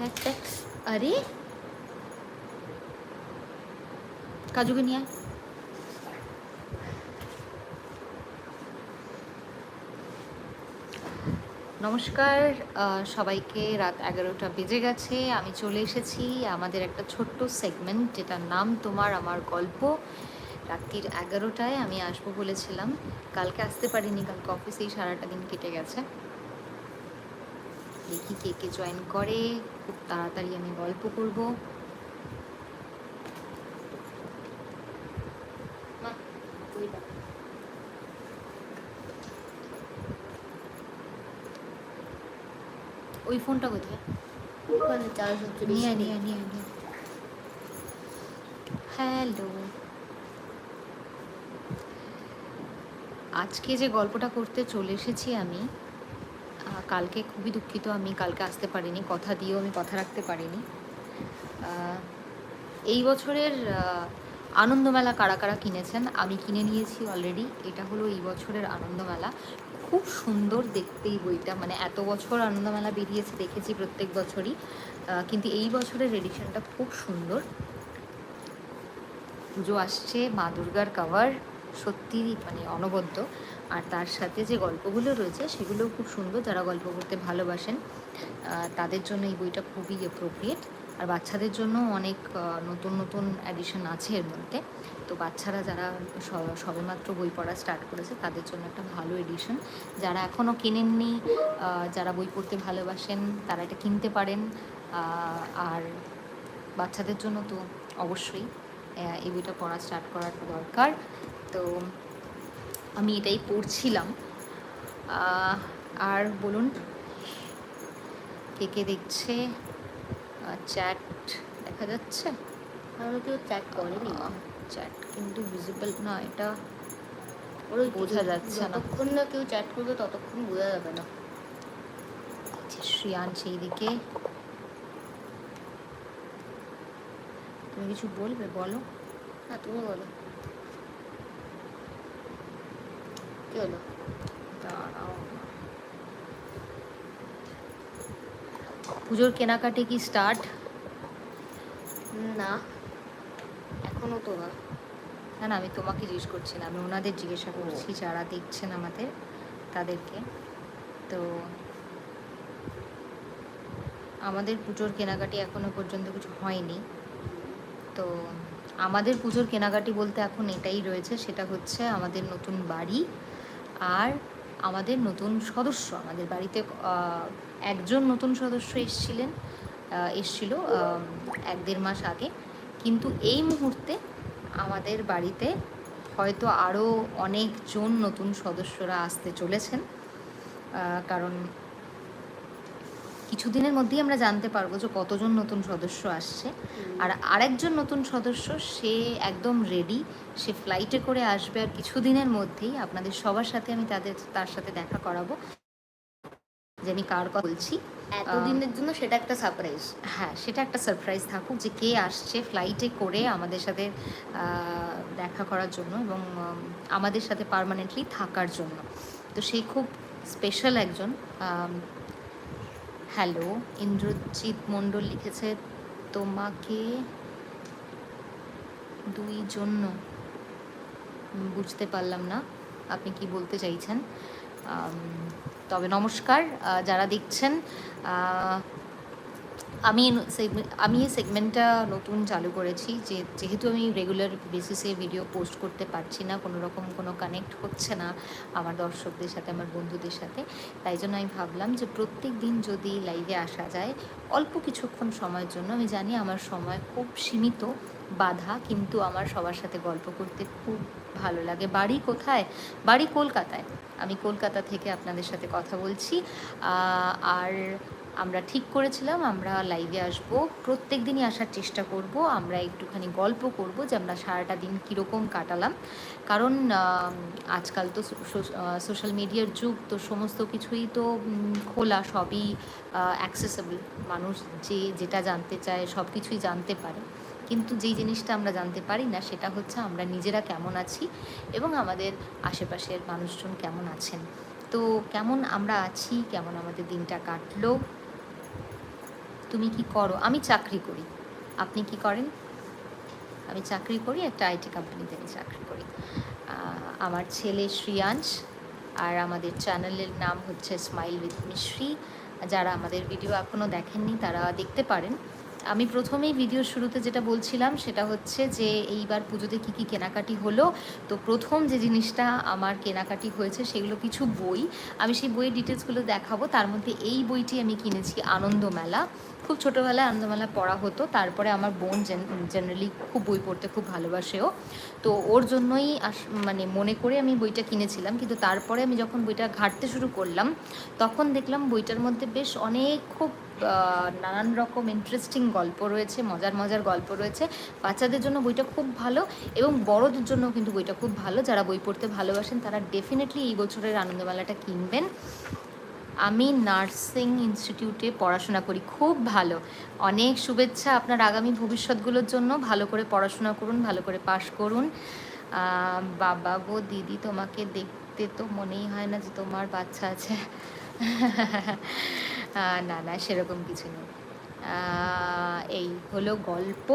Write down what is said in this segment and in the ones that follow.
দেখ দেখ আরে কাজুকে নিয়ে আয়। নমস্কার সবাইকে রাত এগারোটা বেজে গেছে, আমি চলে এসেছি আমাদের একটা ছোট্ট সেগমেন্ট যেটার নাম তোমার আমার গল্প। রাত্রির এগারোটায় আমি আসব বলেছিলাম, কালকে আসতে পারিনি, কালকে অফিসেই সারাটা দিন কেটে গেছে। দেখি কে কে জয়েন করে খুব তাড়াতাড়ি আমি গল্প করব। ওই ফোনটা কোথায়? ওখানে চার্জ হচ্ছে নিয়ে নিয়ে নিয়ে নিয়ে হ্যালো আজকে যে গল্পটা করতে চলে এসেছি আমি কালকে খুবই দুঃখিত, আমি কালকে আসতে পারিনি, কথা দিয়েও আমি কথা রাখতে পারিনি। এই বছরের আনন্দমেলা কারা কারা কিনেছেন? আমি কিনে নিয়েছি অলরেডি এটা হলো এই বছরের আনন্দমেলা। খুব সুন্দর দেখতে এই বইটা মানে এত বছর আনন্দমেলা বেরিয়েছে, দেখেছি প্রত্যেক বছরই। কিন্তু এই বছরের এডিশনটা খুব সুন্দর। পুজো আসছে, মা দুর্গার কাভার সত্যি মানে অনবদ্য। আর তার সাথে যে গল্পগুলো রয়েছে, সেগুলোও খুব সুন্দর। যারা গল্প করতে ভালোবাসেন তাদের জন্য এই বইটা খুবই অ্যাপ্রোপ্রিয়েট আর বাচ্চাদের জন্য অনেক নতুন নতুন অ্যাডিশন আছে এর মধ্যে। তো বাচ্চারা যারা সবেমাত্র বই পড়া স্টার্ট করেছে, তাদের জন্য একটা ভালো এডিশন যারা এখনও কেনেননি যারা বই পড়তে ভালোবাসেন, তারা এটা কিনতে পারেন। আর বাচ্চাদের জন্য তো অবশ্যই এই বইটা পড়া স্টার্ট করাটা দরকার। তো আমি এটাই পড়ছিলাম। আর বলুন কে কে দেখছে? চ্যাট দেখা যাচ্ছে? আমরা কেউ চ্যাট করেনি চ্যাট কিন্তু ভিজিবল না এটা বোঝা যাচ্ছে না। যতক্ষণ না কেউ চ্যাট করবে ততক্ষণ বোঝা যাবে না। শ্রিয়ান সেই দিকে। তুমি কিছু বলবে বলো। হ্যাঁ তুমি বলো। কি হলো দাঁড়াও পুজোর কেনাকাটি কি স্টার্ট না এখনও তো না না না আমি তোমাকে জিজ্ঞেস করছি না আমি ওনাদের জিজ্ঞাসা করছি যারা দেখছেন আমাদের তাদেরকে। তো আমাদের পুজোর কেনাকাটি এখনও পর্যন্ত কিছু হয়নি। তো আমাদের পুজোর কেনাকাটি বলতে এখন এটাই রয়েছে সেটা হচ্ছে আমাদের নতুন বাড়ি। আর আমাদের নতুন সদস্য, আমাদের বাড়িতে একজন নতুন সদস্য এসছিলেন এসছিল এক দেড় মাস আগে। কিন্তু এই মুহূর্তে আমাদের বাড়িতে হয়তো আরও অনেকজন নতুন সদস্যরা আসতে চলেছেন কারণ কিছুদিনের মধ্যেই আমরা জানতে পারব যে কতজন নতুন সদস্য আসছে। আর আরেকজন নতুন সদস্য সে একদম রেডি সে ফ্লাইটে করে আসবে। আর কিছুদিনের মধ্যেই আপনাদের সবার সাথে আমি তাদের তার সাথে দেখা করাবো। যে আমি কার কথা বলছি। এতদিনের জন্য সেটা একটা সারপ্রাইজ হ্যাঁ সেটা একটা সারপ্রাইজ থাকুক যে কে আসছে ফ্লাইটে করে আমাদের সাথে দেখা করার জন্য এবং আমাদের সাথে পার্মানেন্টলি থাকার জন্য। তো সেই খুব স্পেশাল একজন হ্যালো, ইন্দ্রজিৎ মণ্ডল লিখেছে, তোমাকে দুই জন্য বুঝতে পারলাম না, আপনি কি বলতে চাইছেন? তবে নমস্কার যারা দেখছেন আমি আমি এই সেগমেন্টটা নতুন চালু করেছি, যে, যেহেতু আমি রেগুলার বেসিসে ভিডিও পোস্ট করতে পারছি না, কোনো রকম কোনো কানেক্ট হচ্ছে না আমার দর্শকদের সাথে, আমার বন্ধুদের সাথে, তাই জন্য আমি ভাবলাম যে প্রত্যেক দিন যদি লাইভে আসা যায়, অল্প কিছুক্ষণ সময়ের জন্য, আমি জানি আমার সময় খুব সীমিত বাধা, কিন্তু আমার সবার সাথে গল্প করতে খুব ভালো লাগে। বাড়ি কোথায়? বাড়ি কলকাতায়। আমি কলকাতা থেকে আপনাদের সাথে কথা বলছি। আর আমরা ঠিক করেছিলাম, আমরা লাইভে আসব। প্রত্যেক দিনই আসার চেষ্টা করব, আমরা একটুখানি গল্প করব যে আমরা সারাটা দিন কীরকম কাটালাম। কারণ আজকাল তো সোশ্যাল মিডিয়ার যুগ, তো সমস্ত কিছুই তো খোলা, সবই অ্যাক্সেসেবল মানুষ যে যেটা জানতে চায় সব কিছুই জানতে পারে। কিন্তু যেই জিনিসটা আমরা জানতে পারি না, সেটা হচ্ছে আমরা নিজেরা কেমন আছি এবং আমাদের আশেপাশের মানুষজন কেমন আছেন। তো কেমন আমরা আছি, কেমন আমাদের দিনটা কাটলো তুমি কি করো? আমি চাকরি করি। আপনি কি করেন? আমি চাকরি করি, একটা আইটি কোম্পানিতে আমি চাকরি করি। আমার ছেলে শ্রিয়াংশ আর আমাদের চ্যানেলের নাম হচ্ছে স্মাইল উইথ মিশ্রী যারা আমাদের ভিডিও এখনও দেখেননি, তারা দেখতে পারেন। আমি প্রথমেই ভিডিও শুরুতে যেটা বলছিলাম, সেটা হচ্ছে যে এইবার পুজোতে কী কী কেনাকাটি হলো। তো প্রথম যে জিনিসটা আমার কেনাকাটি হয়েছে, সেগুলো কিছু বই। আমি সেই বইয়ের ডিটেলসগুলো দেখাবো। তার মধ্যে এই বইটি আমি কিনেছি আনন্দমেলা খুব ছোটোবেলায় আনন্দমেলা পড়া হতো। তারপরে আমার বোন জেনারেলি খুব বই পড়তে খুব ভালোবাসেও। তো ওর জন্যই মানে মনে করে আমি বইটা কিনেছিলাম। কিন্তু তারপরে আমি যখন বইটা ঘাঁটতে শুরু করলাম, তখন দেখলাম বইটার মধ্যে বেশ অনেক খুব নানান রকম ইন্টারেস্টিং গল্প রয়েছে, মজার মজার গল্প রয়েছে। বাচ্চাদের জন্য বইটা খুব ভালো এবং বড়দের জন্য কিন্তু বইটা খুব ভালো। যারা বই পড়তে ভালোবাসেন, তারা ডেফিনেটলি এই বছরের আনন্দমেলাটা কিনবেন। আমি নার্সিং ইনস্টিটিউটে পড়াশোনা করি, খুব ভালো। অনেক শুভেচ্ছা আপনার আগামী ভবিষ্যৎগুলোর জন্য। ভালো করে পড়াশোনা করুন, ভালো করে পাশ করুন। বাবা গো, দিদি, তোমাকে দেখতে তো মনেই হয় না যে তোমার বাচ্চা আছে। না না, সেরকম কিছু নেই। এই হলো গল্প।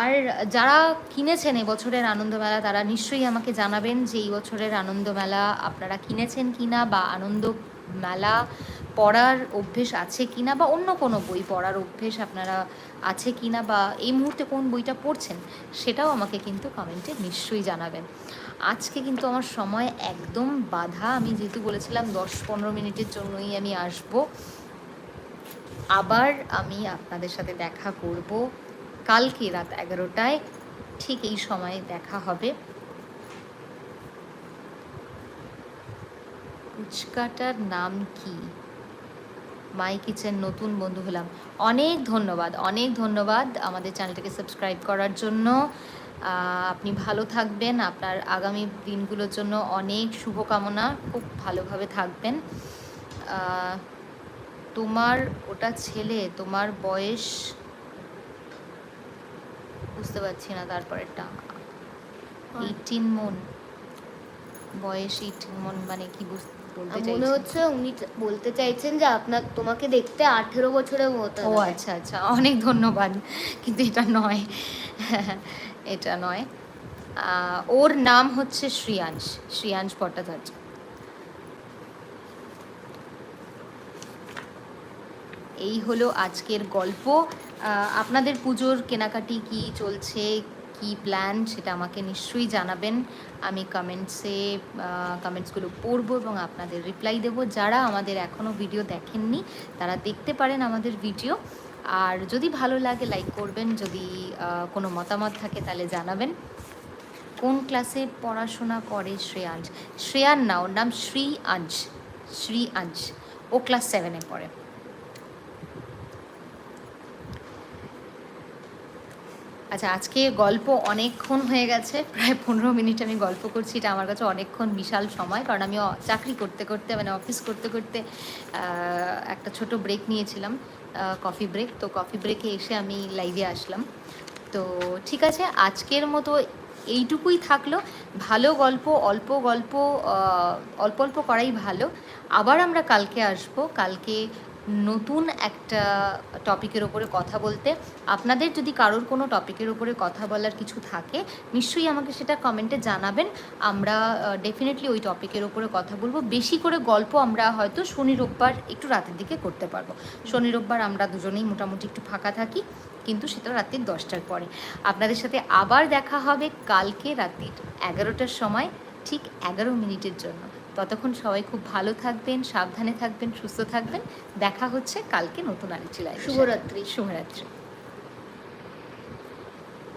আর যারা কিনেছেন এই এবছরের আনন্দমেলা, তারা নিশ্চয়ই আমাকে জানাবেন যে এই বছরের আনন্দমেলা আপনারা কিনেছেন কিনা বা আনন্দ মেলা পড়ার অভ্যেস আছে কিনা বা অন্য কোনো বই পড়ার অভ্যেস আপনারা আছে কিনা বা এই মুহূর্তে কোন বইটা পড়ছেন, সেটাও আমাকে কিন্তু কমেন্টে নিশ্চয়ই জানাবেন। আজকে কিন্তু আমার সময় একদম বাধা। আমি যেহেতু বলেছিলাম দশ পনেরো মিনিটের জন্যই আমি আসব। আবার আমি আপনাদের সাথে দেখা করব কালকে রাত এগারোটায়। ঠিক এই সময়ে দেখা হবে। ফুচকাটার নাম কি? মাই কিচেন, নতুন বন্ধু হলাম। অনেক ধন্যবাদ অনেক ধন্যবাদ আমাদের চ্যানেলটাকে সাবস্ক্রাইব করার জন্য। আপনি ভালো থাকবেন। আপনার আগামী দিনগুলোর জন্য অনেক শুভকামনা। খুব ভালোভাবে থাকবেন। তোমার ওটা ছেলে তোমার বয়স বুঝতে পারছি না তারপরেরটা। এইটিন মন। বয়স এইটিন মন মানে কি বুঝ- বলতে আর মনে হচ্ছে উনি বলতে চাইছেন যে আপনার তোমাকে দেখতে আঠেরো বছরের মতো ও আচ্ছা আচ্ছা অনেক ধন্যবাদ। কিন্তু এটা নয়। এটা নয়। আহ, ওর নাম হচ্ছে শ্রিয়াংশ শ্রিয়াংশ ভট্টাচার্য। এই হলো আজকের গল্প। আপনাদের পুজোর কেনাকাটি কি চলছে, কি প্ল্যান সেটা আমাকে নিশ্চয়ই জানাবেন। আমি কমেন্টসে কমেন্টসগুলো পড়ব এবং আপনাদের রিপ্লাই দেবো। যারা আমাদের এখনও ভিডিও দেখেননি, তারা দেখতে পারেন আমাদের ভিডিও আর যদি ভালো লাগে লাইক করবেন। যদি কোনো মতামত থাকে, তাহলে জানাবেন। কোন ক্লাসে পড়াশোনা করে শ্রেয়াংশ শ্রেয়ান না, ওর নাম শ্রী আংশ শ্রী আংশ ও ক্লাস সেভেনে পড়ে। আচ্ছা আজকে গল্প অনেকক্ষণ হয়ে গেছে, প্রায় পনেরো মিনিট আমি গল্প করছি, এটা আমার কাছে অনেকক্ষণ বিশাল সময়, কারণ আমি চাকরি করতে করতে মানে অফিস করতে করতে একটা ছোট ব্রেক নিয়েছিলাম কফি ব্রেক তো কফি ব্রেকে এসে আমি লাইভে আসলাম। তো ঠিক আছে, আজকের মতো এইটুকুই থাকল, ভালো গল্প, অল্প গল্প অল্প অল্প করাই ভালো, আবার আমরা কালকে আসব, কালকে নতুন একটা টপিকের ওপরে কথা বলতে। আপনাদের যদি কারোর কোনো টপিকের ওপরে কথা বলার কিছু থাকে, নিশ্চয়ই আমাকে সেটা কমেন্টে জানাবেন। আমরা ডেফিনেটলি ওই টপিকের ওপরে কথা বলব। বেশি করে গল্প আমরা হয়তো শনি, রোববার একটু রাতের দিকে করতে পারব। শনি, রোববার আমরা দুজনেই মোটামুটি একটু ফাঁকা থাকি, কিন্তু সেটা রাত্রির দশটার পরে। আপনাদের সাথে আবার দেখা হবে কালকে রাত্রির এগারোটার সময়, ঠিক এগারো মিনিটের জন্য। ততক্ষণ সবাই খুব ভালো থাকবেন সাবধানে থাকবেন সুস্থ থাকবেন। দেখা হচ্ছে কালকে নতুন আরেকটি লাইভ শুভরাত্রি। শুভরাত্রি।